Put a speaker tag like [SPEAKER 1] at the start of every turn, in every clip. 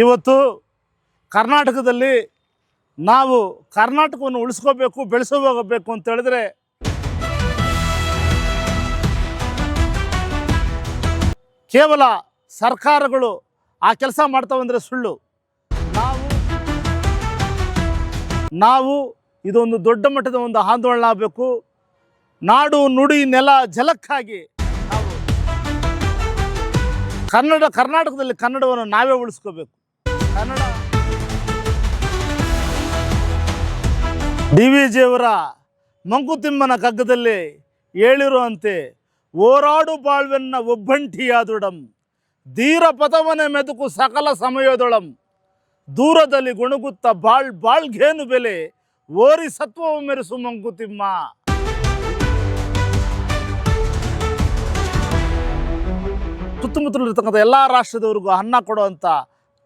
[SPEAKER 1] ಇವತ್ತು ಕರ್ನಾಟಕದಲ್ಲಿ ನಾವು ಕರ್ನಾಟಕವನ್ನು ಉಳಿಸ್ಕೋಬೇಕು ಬೆಳೆಸೋ ಅಂತ ಹೇಳಿದ್ರೆ ಕೇವಲ ಸರ್ಕಾರಗಳು ಆ ಕೆಲಸ ಮಾಡ್ತಾವಂದ್ರೆ ಸುಳ್ಳು. ನಾವು ನಾವು ಇದೊಂದು ದೊಡ್ಡ ಮಟ್ಟದ ಒಂದು ಆಂದೋಲನ ಆಗಬೇಕು. ನಾಡು, ನುಡಿ, ನೆಲ, ಜಲಕ್ಕಾಗಿ ನಾವು ಕನ್ನಡ ಕರ್ನಾಟಕದಲ್ಲಿ ಕನ್ನಡವನ್ನು ನಾವೇ ಉಳಿಸ್ಕೋಬೇಕು. ಕನ್ನಡ. ಡಿ ವಿ ಜಿಯವರ ಮಂಕುತಿಮ್ಮನ ಕಗ್ಗದಲ್ಲಿ ಹೇಳಿರುವಂತೆ ಓರಾಡು ಬಾಳ್ವೆನ್ನ ಒಬ್ಬಂಟಿಯಾದುಡಂ, ಧೀರ ಪಥವನೆ ಮೆದುಕು ಸಕಲ ಸಮಯದೊಳಂ, ದೂರದಲ್ಲಿ ಗುಣಗುತ್ತ ಬಾಳ್ ಬಾಳ್ಗೇನು ಬೆಲೆ ಓರಿ ಸತ್ವವು ಮೆರೆಸು ಮಂಕುತಿಮ್ಮ. ಸುತ್ತಮುತ್ತಲಿರ್ತಕ್ಕಂಥ ಎಲ್ಲ ರಾಷ್ಟ್ರದವ್ರಿಗೂ ಅನ್ನ ಕೊಡುವಂಥ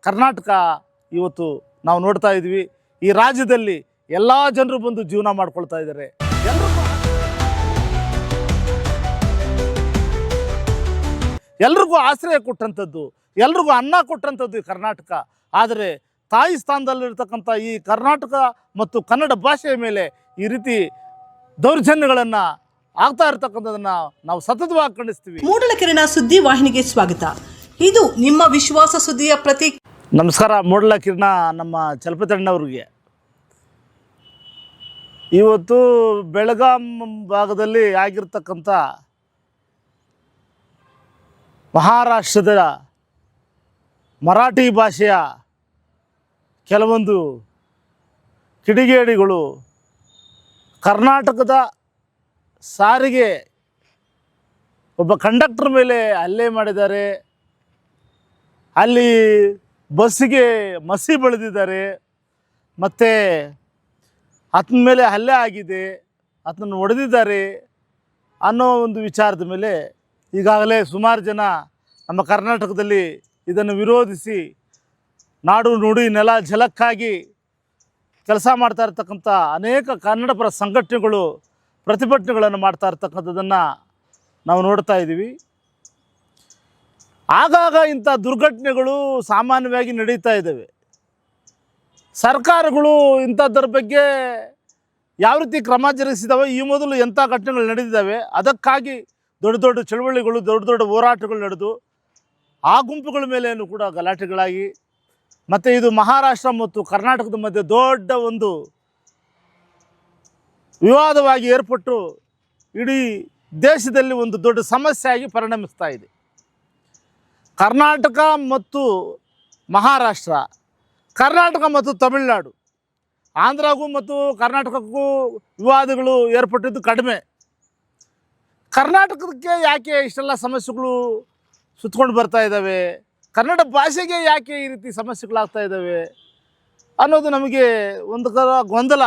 [SPEAKER 1] ಕರ್ನಾಟಕ ಇವತ್ತು ನಾವು ನೋಡ್ತಾ ಇದ್ವಿ. ಈ ರಾಜ್ಯದಲ್ಲಿ ಎಲ್ಲ ಜನರು ಬಂದು ಜೀವನ ಮಾಡ್ಕೊಳ್ತಾ ಇದ್ದಾರೆ. ಎಲ್ರಿಗೂ ಆಶ್ರಯ ಕೊಟ್ಟಂಥದ್ದು, ಎಲ್ರಿಗೂ ಅನ್ನ ಕೊಟ್ಟಂಥದ್ದು ಈ ಕರ್ನಾಟಕ. ಆದರೆ ತಾಯಿ ಸ್ಥಾನದಲ್ಲಿರ್ತಕ್ಕಂಥ ಈ ಕರ್ನಾಟಕ ಮತ್ತು ಕನ್ನಡ ಭಾಷೆಯ ಮೇಲೆ ಈ ರೀತಿ ದೌರ್ಜನ್ಯಗಳನ್ನು ಆಗ್ತಾ ಇರ್ತಕ್ಕಂಥದ್ದನ್ನು ನಾವು ಸತತವಾಗಿ ಖಂಡಿಸ್ತೀವಿ.
[SPEAKER 2] ಮೂಡಲಕೆರೆನ ಸುದ್ದಿ ವಾಹಿನಿಗೆ ಸ್ವಾಗತ. ಇದು ನಿಮ್ಮ ವಿಶ್ವಾಸ ಸುದ್ದಿಯ ಪ್ರತಿ
[SPEAKER 1] ನಮಸ್ಕಾರ, ಮೂಡಲ ಕಿರಣ ನಮ್ಮ ಚಲಪತಣ್ಣವ್ರಿಗೆ ಇವತ್ತು ಬೆಳಗಾಂ ಭಾಗದಲ್ಲಿ ಆಗಿರ್ತಕ್ಕಂಥ ಮಹಾರಾಷ್ಟ್ರದ ಮರಾಠಿ ಭಾಷೆಯ ಕೆಲವೊಂದು ಕಿಡಿಗೇಡಿಗಳು ಕರ್ನಾಟಕದ ಸಾರಿಗೆ ಒಬ್ಬ ಕಂಡಕ್ಟರ್ ಮೇಲೆ ಹಲ್ಲೆ ಮಾಡಿದ್ದಾರೆ. ಅಲ್ಲಿ ಬಸ್ಸಿಗೆ ಮಸಿ ಬೆಳೆದಿದ್ದಾರೆ. ಮತ್ತು ಆತನ ಮೇಲೆ ಹಲ್ಲೆ ಆಗಿದೆ. ಆತನನ್ನು ಒಡೆದಿದ್ದಾರೆ ಅನ್ನೋ ಒಂದು ವಿಚಾರದ ಮೇಲೆ ಈಗಾಗಲೇ ಸುಮಾರು ಜನ ನಮ್ಮ ಕರ್ನಾಟಕದಲ್ಲಿ ಇದನ್ನು ವಿರೋಧಿಸಿ ನಾಡು ನುಡಿ ನೆಲ ಜಲಕ್ಕಾಗಿ ಕೆಲಸ ಮಾಡ್ತಾ ಇರ್ತಕ್ಕಂಥ ಅನೇಕ ಕನ್ನಡಪರ ಸಂಘಟನೆಗಳು ಪ್ರತಿಭಟನೆಗಳನ್ನು ಮಾಡ್ತಾ ಇರ್ತಕ್ಕಂಥದ್ದನ್ನು ನಾವು ನೋಡ್ತಾ ಇದ್ದೀವಿ. ಆಗಾಗ ಇಂಥ ದುರ್ಘಟನೆಗಳು ಸಾಮಾನ್ಯವಾಗಿ ನಡೀತಾ ಇದ್ದಾವೆ. ಸರ್ಕಾರಗಳು ಇಂಥದ್ದರ ಬಗ್ಗೆ ಯಾವ ರೀತಿ ಕ್ರಮ ಜರುಗಿಸಿದಾವೆ ಈ ಮೊದಲು ಎಂಥ ಘಟನೆಗಳು ನಡೆದಿದ್ದಾವೆ, ಅದಕ್ಕಾಗಿ ದೊಡ್ಡ ದೊಡ್ಡ ಚಳುವಳಿಗಳು, ದೊಡ್ಡ ದೊಡ್ಡ ಹೋರಾಟಗಳು ನಡೆದು, ಆ ಗುಂಪುಗಳ ಮೇಲೇನು ಕೂಡ ಗಲಾಟೆಗಳಾಗಿ, ಮತ್ತು ಇದು ಮಹಾರಾಷ್ಟ್ರ ಮತ್ತು ಕರ್ನಾಟಕದ ಮಧ್ಯೆ ದೊಡ್ಡ ಒಂದು ವಿವಾದವಾಗಿ ಏರ್ಪಟ್ಟು ಇಡೀ ದೇಶದಲ್ಲಿ ಒಂದು ದೊಡ್ಡ ಸಮಸ್ಯೆಯಾಗಿ ಪರಿಣಮಿಸ್ತಾ ಇದೆ. ಕರ್ನಾಟಕ ಮತ್ತು ಮಹಾರಾಷ್ಟ್ರ, ಕರ್ನಾಟಕ ಮತ್ತು ತಮಿಳುನಾಡು ಆಂಧ್ರಗೂ ಮತ್ತು ಕರ್ನಾಟಕಕ್ಕೂ ವಿವಾದಗಳು ಏರ್ಪಟ್ಟಿದ್ದು ಕಡಿಮೆ. ಕರ್ನಾಟಕಕ್ಕೆ ಯಾಕೆ ಇಷ್ಟೆಲ್ಲ ಸಮಸ್ಯೆಗಳು ಸುತ್ಕೊಂಡು ಬರ್ತಾ ಇದ್ದಾವೆ? ಕನ್ನಡ ಭಾಷೆಗೆ ಯಾಕೆ ಈ ರೀತಿ ಸಮಸ್ಯೆಗಳಾಗ್ತಾ ಇದ್ದಾವೆ? ಅನ್ನೋದು ನಮಗೆ ಒಂದು ಗೊಂದಲ.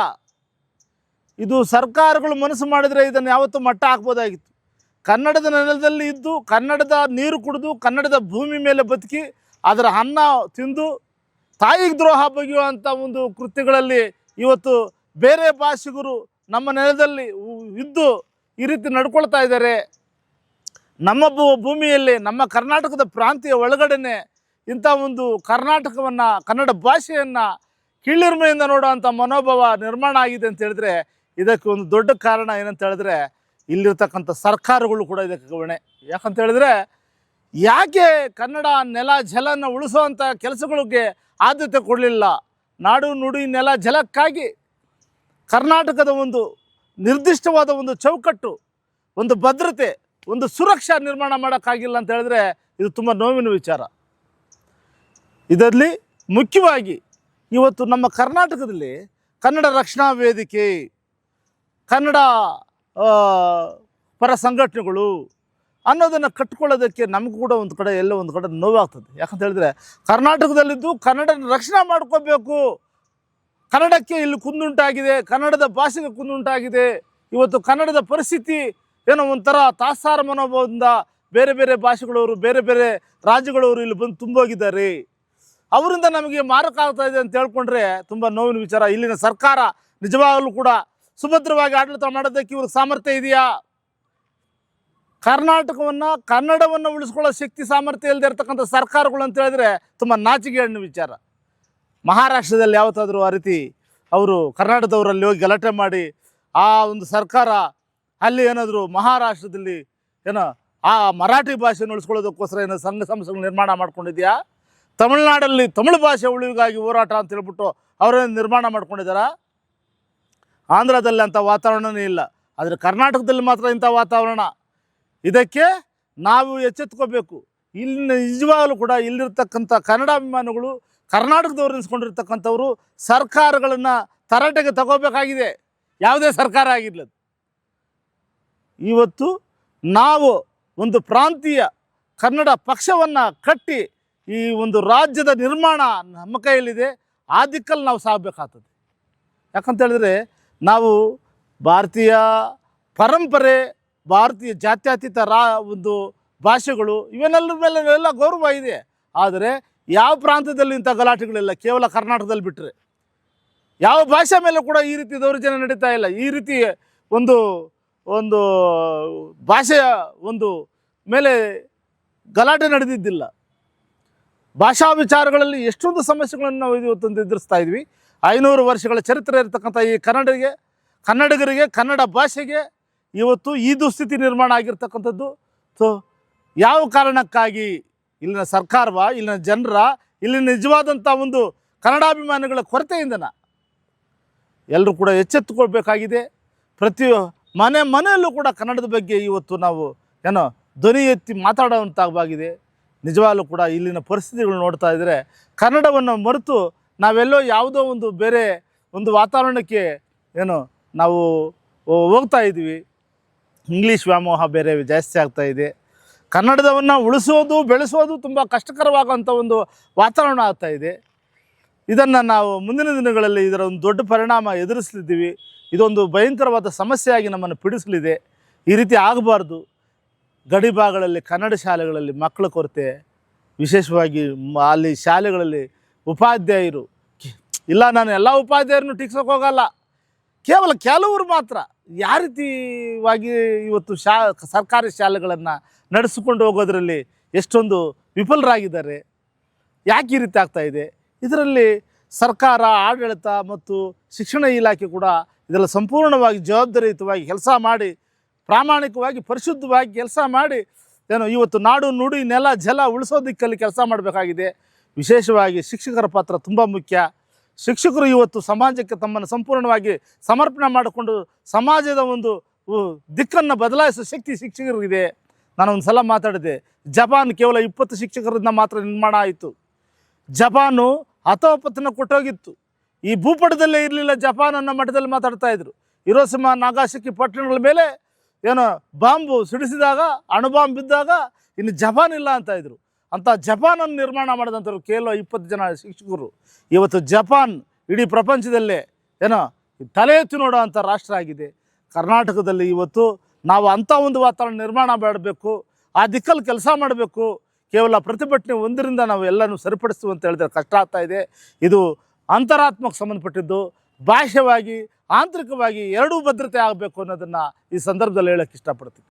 [SPEAKER 1] ಇದು ಸರ್ಕಾರಗಳು ಮನಸ್ಸು ಮಾಡಿದರೆ ಇದನ್ನು ಯಾವತ್ತೂ ಮಟ್ಟ ಹಾಕ್ಬೋದಾಗಿತ್ತು. ಕನ್ನಡದ ನೆಲದಲ್ಲಿ ಇದ್ದು, ಕನ್ನಡದ ನೀರು ಕುಡಿದು, ಕನ್ನಡದ ಭೂಮಿ ಮೇಲೆ ಬದುಕಿ, ಅದರ ಅನ್ನ ತಿಂದು, ತಾಯಿಗೆ ದ್ರೋಹ ಬಗೆಯುವಂಥ ಒಂದು ಕೃತ್ಯಗಳಲ್ಲಿ ಇವತ್ತು ಬೇರೆ ಭಾಷಿಗರು ನಮ್ಮ ನೆಲದಲ್ಲಿ ಇದ್ದು ಈ ರೀತಿ ನಡ್ಕೊಳ್ತಾ ಇದ್ದಾರೆ. ನಮ್ಮ ಭೂಮಿಯಲ್ಲಿ, ನಮ್ಮ ಕರ್ನಾಟಕದ ಪ್ರಾಂತ್ಯ ಒಳಗಡೆನೆ ಇಂಥ ಒಂದು ಕರ್ನಾಟಕವನ್ನು, ಕನ್ನಡ ಭಾಷೆಯನ್ನು ಕೀಳಿರ್ಮೆಯಿಂದ ನೋಡುವಂಥ ಮನೋಭಾವ ನಿರ್ಮಾಣ ಆಗಿದೆ ಅಂತ ಹೇಳಿದ್ರೆ ಇದಕ್ಕೆ ಒಂದು ದೊಡ್ಡ ಕಾರಣ ಏನಂತ ಹೇಳಿದ್ರೆ ಇಲ್ಲಿರ್ತಕ್ಕಂಥ ಸರ್ಕಾರಗಳು ಕೂಡ ಇದಕ್ಕೆ ಗಮನ ಯಾಕಂತ ಹೇಳಿದ್ರೆ, ಯಾಕೆ ಕನ್ನಡ ನೆಲ ಜಲನ ಉಳಿಸುವಂಥ ಕೆಲಸಗಳಿಗೆ ಆದ್ಯತೆ ಕೊಡಲಿಲ್ಲ? ನಾಡು ನುಡಿ ನೆಲ ಜಲಕ್ಕಾಗಿ ಕರ್ನಾಟಕದ ಒಂದು ನಿರ್ದಿಷ್ಟವಾದ ಒಂದು ಚೌಕಟ್ಟು, ಒಂದು ಭದ್ರತೆ, ಒಂದು ಸುರಕ್ಷಾ ನಿರ್ಮಾಣ ಮಾಡೋಕ್ಕಾಗಿಲ್ಲ ಅಂತ ಹೇಳಿದ್ರೆ ಇದು ತುಂಬ ನೋವಿನ ವಿಚಾರ. ಇದರಲ್ಲಿ ಮುಖ್ಯವಾಗಿ ಇವತ್ತು ನಮ್ಮ ಕರ್ನಾಟಕದಲ್ಲಿ ಕನ್ನಡ ರಕ್ಷಣಾ ವೇದಿಕೆ, ಕನ್ನಡ ಪರ ಸಂಘಟನೆಗಳು ಅನ್ನೋದನ್ನು ಕಟ್ಕೊಳ್ಳೋದಕ್ಕೆ ನಮಗೂ ಕೂಡ ಒಂದು ಕಡೆ ಎಲ್ಲೋ ಒಂದು ಕಡೆ ನೋವಾಗ್ತದೆ. ಯಾಕಂತ ಹೇಳಿದ್ರೆ ಕರ್ನಾಟಕದಲ್ಲಿದ್ದು ಕನ್ನಡ ರಕ್ಷಣೆ ಮಾಡ್ಕೋಬೇಕು. ಕನ್ನಡಕ್ಕೆ ಇಲ್ಲಿ ಕುಂದುಂಟಾಗಿದೆ, ಕನ್ನಡದ ಭಾಷೆಗೆ ಕುಂದುಂಟಾಗಿದೆ. ಇವತ್ತು ಕನ್ನಡದ ಪರಿಸ್ಥಿತಿ ಏನೋ ಒಂಥರ ತಾತ್ಸಾರ ಮನೋಭಾವದಿಂದ ಬೇರೆ ಬೇರೆ ಭಾಷೆಗಳವರು, ಬೇರೆ ಬೇರೆ ರಾಜ್ಯಗಳವರು ಇಲ್ಲಿ ಬಂದು ತುಂಬೋಗಿದ್ದಾರೆ. ಅವರಿಂದ ನಮಗೆ ಮಾರಕ ಆಗ್ತಾ ಇದೆ ಅಂತ ಹೇಳ್ಕೊಂಡ್ರೆ ತುಂಬ ನೋವಿನ ವಿಚಾರ. ಇಲ್ಲಿನ ಸರ್ಕಾರ ನಿಜವಾಗಲೂ ಕೂಡ ಸುಭದ್ರವಾಗಿ ಆಡಳಿತ ಮಾಡೋದಕ್ಕೆ ಇವ್ರಿಗೆ ಸಾಮರ್ಥ್ಯ ಇದೆಯಾ? ಕರ್ನಾಟಕವನ್ನು, ಕನ್ನಡವನ್ನು ಉಳಿಸ್ಕೊಳ್ಳೋ ಶಕ್ತಿ ಸಾಮರ್ಥ್ಯ ಇಲ್ಲದೆ ಇರತಕ್ಕಂಥ ಸರ್ಕಾರಗಳು ಅಂತ ಹೇಳಿದ್ರೆ ತುಂಬ ನಾಚಿಕೆ ಹಣ್ಣು ವಿಚಾರ. ಮಹಾರಾಷ್ಟ್ರದಲ್ಲಿ ಯಾವತ್ತಾದರೂ ಆ ರೀತಿ ಅವರು ಕರ್ನಾಟಕದವರಲ್ಲಿ ಹೋಗಿ ಗಲಾಟೆ ಮಾಡಿ ಆ ಒಂದು ಸರ್ಕಾರ, ಅಲ್ಲಿ ಏನಾದರೂ ಮಹಾರಾಷ್ಟ್ರದಲ್ಲಿ ಏನೋ ಆ ಮರಾಠಿ ಭಾಷೆಯನ್ನು ಉಳಿಸ್ಕೊಳ್ಳೋದಕ್ಕೋಸ್ಕರ ಏನೋ ಸಂಘ ಸಂಸ್ಥೆಗಳು ನಿರ್ಮಾಣ ಮಾಡ್ಕೊಂಡಿದೆಯಾ? ತಮಿಳುನಾಡಲ್ಲಿ ತಮಿಳು ಭಾಷೆ ಉಳಿವಿಗಾಗಿ ಹೋರಾಟ ಅಂತ ಹೇಳ್ಬಿಟ್ಟು ಅವರೇನು ನಿರ್ಮಾಣ ಮಾಡ್ಕೊಂಡಿದ್ದಾರಾ? ಆಂಧ್ರದಲ್ಲಿ ಅಂಥ ವಾತಾವರಣವೇ ಇಲ್ಲ. ಆದರೆ ಕರ್ನಾಟಕದಲ್ಲಿ ಮಾತ್ರ ಇಂಥ ವಾತಾವರಣ. ಇದಕ್ಕೆ ನಾವು ಎಚ್ಚೆತ್ಕೋಬೇಕು. ಇಲ್ಲಿನ ನಿಜವಾಗಲೂ ಕೂಡ ಇಲ್ಲಿರ್ತಕ್ಕಂಥ ಕನ್ನಡಾಭಿಮಾನಿಗಳು, ಕರ್ನಾಟಕದವ್ರು ನಿಲ್ಸ್ಕೊಂಡಿರ್ತಕ್ಕಂಥವ್ರು ಸರ್ಕಾರಗಳನ್ನು ತರಾಟೆಗೆ ತಗೋಬೇಕಾಗಿದೆ. ಯಾವುದೇ ಸರ್ಕಾರ ಆಗಿರಲಿ ಇವತ್ತು ನಾವು ಒಂದು ಪ್ರಾಂತೀಯ ಕನ್ನಡ ಪಕ್ಷವನ್ನು ಕಟ್ಟಿ ಈ ಒಂದು ರಾಜ್ಯದ ನಿರ್ಮಾಣ ನಮ್ಮ ಕೈಯಲ್ಲಿದೆ. ಆ ದಿಕ್ಕಲ್ಲಿ ನಾವು ಸಾಗಬೇಕಾಗ್ತದೆ. ಯಾಕಂತ ಹೇಳಿದ್ರೆ ನಾವು ಭಾರತೀಯ ಪರಂಪರೆ, ಭಾರತೀಯ ಜಾತ್ಯತೀತ ರಾ ಒಂದು ಭಾಷೆಗಳು ಇವನ್ನೆಲ್ಲರ ಮೇಲೆ ಎಲ್ಲ ಗೌರವ ಇದೆ. ಆದರೆ ಯಾವ ಪ್ರಾಂತದಲ್ಲಿ ಇಂಥ ಗಲಾಟೆಗಳಿಲ್ಲ? ಕೇವಲ ಕರ್ನಾಟಕದಲ್ಲಿ ಬಿಟ್ಟರೆ ಯಾವ ಭಾಷೆ ಮೇಲೆ ಕೂಡ ಈ ರೀತಿ ದೌರ್ಜನ್ಯ ನಡೀತಾ ಇಲ್ಲ. ಈ ರೀತಿ ಒಂದು ಒಂದು ಭಾಷೆಯ ಒಂದು ಮೇಲೆ ಗಲಾಟೆ ನಡೆದಿದ್ದಿಲ್ಲ. ಭಾಷಾ ವಿಚಾರಗಳಲ್ಲಿ ಎಷ್ಟೊಂದು ಸಮಸ್ಯೆಗಳನ್ನು ನಾವು ಇವತ್ತೊಂದು ಎದುರಿಸ್ತಾ ಇದ್ವಿ. ಐನೂರು ವರ್ಷಗಳ ಚರಿತ್ರೆ ಇರತಕ್ಕಂಥ ಈ ಕನ್ನಡಿಗೆ, ಕನ್ನಡಿಗರಿಗೆ, ಕನ್ನಡ ಭಾಷೆಗೆ ಇವತ್ತು ಈ ದುಸ್ಥಿತಿ ನಿರ್ಮಾಣ ಆಗಿರ್ತಕ್ಕಂಥದ್ದು. ಸೊ ಯಾವ ಕಾರಣಕ್ಕಾಗಿ ಇಲ್ಲಿನ ಸರ್ಕಾರವ, ಇಲ್ಲಿನ ಜನರ, ಇಲ್ಲಿನ ನಿಜವಾದಂಥ ಒಂದು ಕನ್ನಡಾಭಿಮಾನಿಗಳ ಕೊರತೆಯಿಂದನ ಎಲ್ಲರೂ ಕೂಡ ಎಚ್ಚೆತ್ತುಕೊಳ್ಬೇಕಾಗಿದೆ. ಪ್ರತಿ ಮನೆ ಮನೆಯಲ್ಲೂ ಕೂಡ ಕನ್ನಡದ ಬಗ್ಗೆ ಇವತ್ತು ನಾವು ಏನೋ ಧ್ವನಿ ಎತ್ತಿ ಮಾತಾಡುವಂಥವಾಗಿದೆ ನಿಜವಾಗಲೂ ಕೂಡ ಇಲ್ಲಿನ ಪರಿಸ್ಥಿತಿಗಳು ನೋಡ್ತಾ ಇದ್ದರೆ ಕನ್ನಡವನ್ನು ಮರೆತು ನಾವೆಲ್ಲೋ ಯಾವುದೋ ಒಂದು ಬೇರೆ ಒಂದು ವಾತಾವರಣಕ್ಕೆ ಏನು ನಾವು ಹೋಗ್ತಾ ಇದ್ದೀವಿ. ಇಂಗ್ಲೀಷ್ ವ್ಯಾಮೋಹ ಬೇರೆ ಜಾಸ್ತಿ ಆಗ್ತಾ ಇದೆ. ಕನ್ನಡದವನ್ನು ಉಳಿಸೋದು, ಬೆಳೆಸೋದು ತುಂಬ ಕಷ್ಟಕರವಾಗುವಂಥ ಒಂದು ವಾತಾವರಣ ಆಗ್ತಾ ಇದೆ. ಇದನ್ನು ನಾವು ಮುಂದಿನ ದಿನಗಳಲ್ಲಿ ಇದರ ಒಂದು ದೊಡ್ಡ ಪರಿಣಾಮ ಎದುರಿಸಲಿದ್ದೀವಿ. ಇದೊಂದು ಭಯಂಕರವಾದ ಸಮಸ್ಯೆಯಾಗಿ ನಮ್ಮನ್ನು ಪಿಡಿಸಲಿದೆ. ಈ ರೀತಿ ಆಗಬಾರ್ದು. ಗಡಿ ಭಾಗಗಳಲ್ಲಿ, ಕನ್ನಡ ಶಾಲೆಗಳಲ್ಲಿ ಮಕ್ಕಳ ಕೊರತೆ, ವಿಶೇಷವಾಗಿ ಅಲ್ಲಿ ಶಾಲೆಗಳಲ್ಲಿ ಉಪಾಧ್ಯಾಯರು ಇಲ್ಲ, ನಾನು ಎಲ್ಲ ಉಪಾಧ್ಯಾಯರನ್ನು ಟೀಕ್ಸೋಕೆ ಹೋಗಲ್ಲ. ಕೇವಲ ಕೆಲವರು ಮಾತ್ರ ಯಾವ ರೀತಿಯಾಗಿ ಇವತ್ತು ಶಾ, ಸರ್ಕಾರಿ ಶಾಲೆಗಳನ್ನು ನಡೆಸಿಕೊಂಡು ಹೋಗೋದರಲ್ಲಿ ಎಷ್ಟೊಂದು ವಿಫಲರಾಗಿದ್ದಾರೆ, ಯಾಕೆ ಈ ರೀತಿ ಆಗ್ತಾ ಇದೆ? ಇದರಲ್ಲಿ ಸರ್ಕಾರ, ಆಡಳಿತ ಮತ್ತು ಶಿಕ್ಷಣ ಇಲಾಖೆ ಕೂಡ ಇದೆಲ್ಲ ಸಂಪೂರ್ಣವಾಗಿ ಜವಾಬ್ದಾರಿಯುತವಾಗಿ ಕೆಲಸ ಮಾಡಿ, ಪ್ರಾಮಾಣಿಕವಾಗಿ, ಪರಿಶುದ್ಧವಾಗಿ ಕೆಲಸ ಮಾಡಿ, ಏನು ಇವತ್ತು ನಾಡು ನುಡಿ ನೆಲ ಜಲ ಉಳಿಸೋ ದಿಕ್ಕಲ್ಲಿ ಕೆಲಸ ಮಾಡಬೇಕಾಗಿದೆ. ವಿಶೇಷವಾಗಿ ಶಿಕ್ಷಕರ ಪಾತ್ರ ತುಂಬ ಮುಖ್ಯ. ಶಿಕ್ಷಕರು ಇವತ್ತು ಸಮಾಜಕ್ಕೆ ತಮ್ಮನ್ನು ಸಂಪೂರ್ಣವಾಗಿ ಸಮರ್ಪಣೆ ಮಾಡಿಕೊಂಡು ಸಮಾಜದ ಒಂದು ದಿಕ್ಕನ್ನು ಬದಲಾಯಿಸೋ ಶಕ್ತಿ ಶಿಕ್ಷಕರಿಗಿದೆ. ನಾನು ಒಂದು ಸಲ ಮಾತಾಡಿದೆ, ಜಪಾನ್ ಕೇವಲ ಇಪ್ಪತ್ತು ಶಿಕ್ಷಕರಿಂದ ಮಾತ್ರ ನಿರ್ಮಾಣ ಆಯಿತು. ಜಪಾನು ಹತೋಪತನ ಕೊಟ್ಟೋಗಿತ್ತು. ಈ ಭೂಪಟದಲ್ಲೇ ಇರಲಿಲ್ಲ ಜಪಾನ್ ಅನ್ನೋ ಮಟ್ಟದಲ್ಲಿ ಮಾತಾಡ್ತಾ ಇದ್ರು. ಹಿರೋಸಿಮಾ ನಾಗಾಶಕ್ಕಿ ಪಟ್ಟಣಗಳ ಮೇಲೆ ಏನೋ ಬಾಂಬು ಸಿಡಿಸಿದಾಗ ಅಣುಬಾಂಬ್ ಬಿದ್ದಾಗ ಇನ್ನು ಜಪಾನ್ ಇಲ್ಲ ಅಂತ ಇದ್ರು. ಅಂಥ ಜಪಾನನ್ನು ನಿರ್ಮಾಣ ಮಾಡಿದಂಥವ್ರು ಕೇವಲ ಇಪ್ಪತ್ತು ಜನ ಶಿಕ್ಷಕರು. ಇವತ್ತು ಜಪಾನ್ ಇಡೀ ಪ್ರಪಂಚದಲ್ಲೇ ಏನೋ ತಲೆ ಎತ್ತಿ ನೋಡೋ ಅಂಥ ರಾಷ್ಟ್ರ ಆಗಿದೆ. ಕರ್ನಾಟಕದಲ್ಲಿ ಇವತ್ತು ನಾವು ಅಂಥ ಒಂದು ವಾತಾವರಣ ನಿರ್ಮಾಣ ಮಾಡಬೇಕು, ಆ ದಿಕ್ಕಲ್ಲಿ ಕೆಲಸ ಮಾಡಬೇಕು, ಕೇವಲ ಪ್ರತಿಭಟನೆ ಒಂದರಿಂದ ನಾವು ಎಲ್ಲನೂ ಸರಿಪಡಿಸ್ತೀವಿ ಅಂತ ಹೇಳಿದ್ರೆ ಕಷ್ಟ ಆಗ್ತಾ ಇದೆ. ಇದು ಅಂತರಾತ್ಮಕ್ಕೆ ಸಂಬಂಧಪಟ್ಟಿದ್ದು ಭಾಷೆವಾಗಿ ಆಂತರಿಕವಾಗಿ ಎರಡೂ ಭದ್ರತೆ ಆಗಬೇಕು ಅನ್ನೋದನ್ನು ಈ ಸಂದರ್ಭದಲ್ಲಿ ಹೇಳೋಕ್ಕೆ ಇಷ್ಟಪಡ್ತೀನಿ.